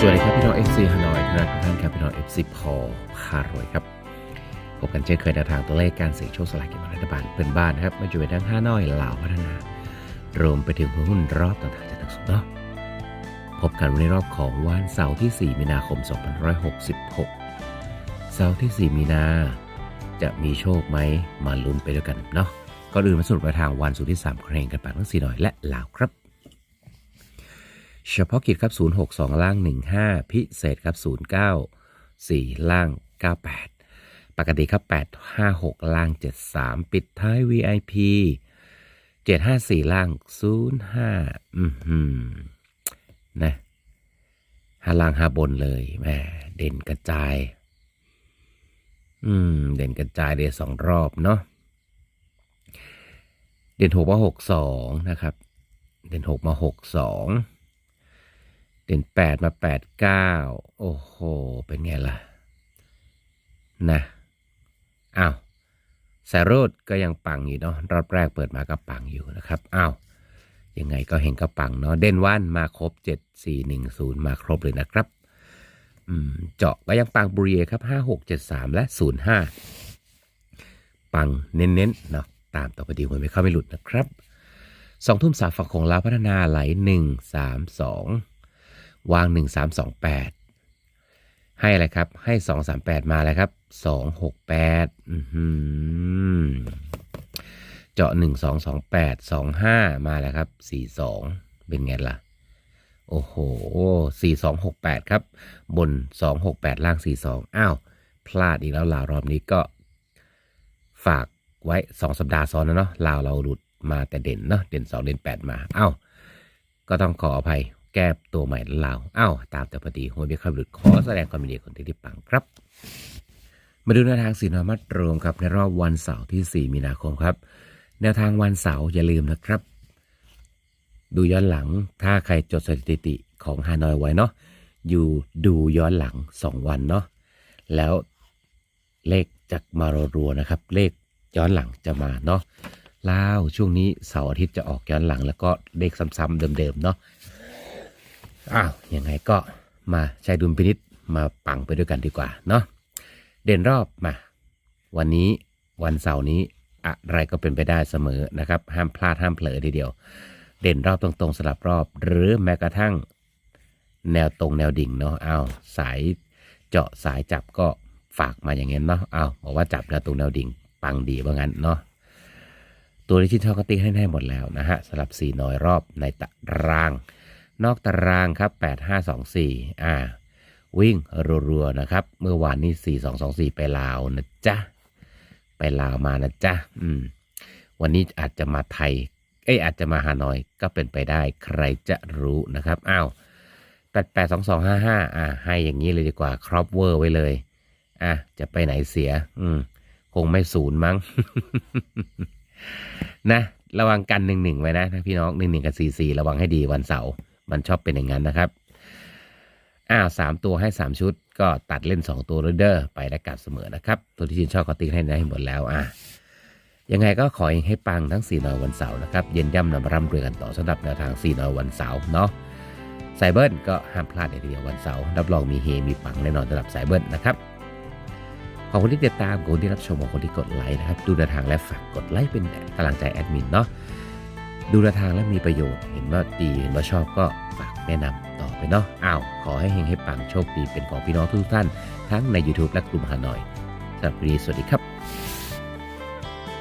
สวัสดีครับพี่น้อง FC ฮานอยทุกท่านครับพี่น้อง FC พอพารวยครับพบกันเช่นเคยในทางตัวเลขการเสี่ยงโชคสลากกินแบ่งรัฐบาลเป็นบ้านนะครับมาอยู่ในทั้งฮานอยลาวพัฒนารวมไปถึงหุ้นรอบต่างๆจากทั้งสุดเนาะพบกันวันในรอบของวันเสาร์ที่ 4 มีนาคม 2566 เสาร์ที่ 4 มีนาจะมีโชคไหมมาลุ้นไปด้วยกันเนาะก็อื่นมาสรุปไปทางวันสุดที่3เครงกันไปทั้งสี่หน่อยและลาวครับ เฉพาะกิจครับ 062 ล่าง 15 พิเศษครับ 09 4 ล่าง 98 ปกติครับ 856 ล่าง 73 ปิดท้าย VIP 754 ล่าง 05 อือหือนะหาล่างหาบนเลยแม่เด่นกระจาย อืม เด่นกระจายเดยสองรอบเนาะเด่นหกมาหกสองนะครับ เด่นหกมาหกสอง เด่นแปดมาแปดเก้าโอ้โห เป็นไงล่ะ นะอ้าวสายโรดก็ยังปังอยู่เนาะรอบแรกเปิดมาก็ปังอยู่นะครับอ้าวยังไงก็เห็นก็ปังเนาะเด่นว่านมาครบเจ็ดสี่หนึ่งศูนย์มาครบเลยนะครับอืมเจาะก็ยังปังบุรีครับห้าหกเจ็ดสามและศูนย์ห้าปังเน้นๆเนาะตามต่อไปดีหวยไม่เข้าไม่หลุดนะครับสองทุ่มสามฝั่งของลาพัฒนาไหลหนึ่งสามสอง วาง 1328 ให้อะไรครับ ให้ 238 มาแล้วครับ 268อื้อหือเจาะ 1228 25 มาแล้วครับ 42 เป็นไงล่ะ โอ้โห 4268 ครับ บน 268 ล่าง 42 อ้าว พลาดอีกแล้วลาวรอบนี้ก็ฝากไว้ 2 สัปดาห์ซ้อนนะเนาะลาวเราหลุดมาแต่เด่นเนาะเด่น 2 เด่น 8 มาอ้าวก็ต้องขออภัย ก้ตัวใหม่ลาวอ้าวตามแต่พอดีหัวเบี้ยขับหลุดขอแสดงความยินดีกับคนที่ได้ปังครับ มาดูแนวทางสีนอมัดรวมครับในรอบวันเสาร์ที่ 4 มีนาคมครับ แนวทางวันเสาร์อย่าลืมนะครับ ดูย้อนหลังถ้าใครจดสถิติของฮานอยไว้เนาะอยู่ดูย้อนหลัง 2 วันเนาะแล้วเลขจากมารัวๆนะครับ เลขย้อนหลังจะมาเนาะลาวช่วงนี้เสาร์อาทิตย์จะออกย้อนหลัง แล้วก็เลขซ้ำๆเดิมๆเนาะ อ้าวยังไงก็มาใช้ดุลพินิษมาปังไปด้วยกันดีกว่าเนาะเด่นรอบมา วันนี้วันเสาร์นี้อะไรก็เป็นไปได้เสมอนะครับ ห้ามพลาดห้ามเผลอทีเดียว เด่นรอบตรงๆสลับรอบ หรือแม้กระทั่งแนวตรงแนวดิ่งเนาะอ้าวสายเจาะสายจับก็ฝากมาอย่างเงี้ยเนาะอ้าวบอกว่าจับแนวตรงแนวดิ่งปังดีว่างั้นเนาะตัวที่ชิ้นชอบก็ติ๊กให้ให้หมดแล้วนะฮะสลับสี่น้อยรอบในตาราง นอกตารางครับ 8524 อ่า วิ่งรัวๆนะครับ เมื่อวานนี้ 4224 ไปลาวนะจ๊ะ ไปลาวมานะจ๊ะ อืม วันนี้อาจจะมาไทย เอ้ยอาจจะมาฮานอยก็เป็นไปได้ใครจะรู้นะครับอ้าว882255 อ่า ให้อย่างนี้เลยดีกว่าครอปเวอร์ไว้เลย อะ จะไปไหนเสีย อืม คงไม่ศูนย์มั้ง นะ ระวังกันหนึ่งหนึ่งไว้นะพี่น้องหนึ่งหนึ่งกับสี่สี่ระวังให้ดีวันเสาร์ มันชอบเป็นอย่างนั้นนะครับอ้าวสามตัวให้สามชุด ก็ตัดเล่นสองตัวเด้อไปและกลับเสมอนะครับ ตัวที่ชื่นชอบก็ติ๊กให้ได้หมดแล้วอะยังไงก็ขอให้ปังทั้งสี่นอยวันเสาร์นะครับ เย็นย่ำนำร่ำรวยกันต่อสำหรับแนวทางสี่นอยวันเสาร์เนาะสายเบิ้ลก็ห้ามพลาดในทีเดียววันเสาร์รับรองมีเฮมีปังแน่นอนสำหรับสายเบิ้ลนะครับขอบคุณที่ติดตามขอบคุณที่รับชมขอบคุณที่กดไลค์นะครับ ดูแนวทางและฝากกดไลค์เป็นกำลังใจแอดมินเนาะ ดูระทางแล้วมีประโยชน์ เห็นว่าดีเห็นว่าชอบก็ฝากแนะนำต่อไปเนาะอ้าวขอให้เฮงให้ปังโชคดีเป็นของพี่น้องทุกท่าน ทั้งใน YouTube และกลุ่มฮานอยสำหรับวันนี้สวัสดีครับ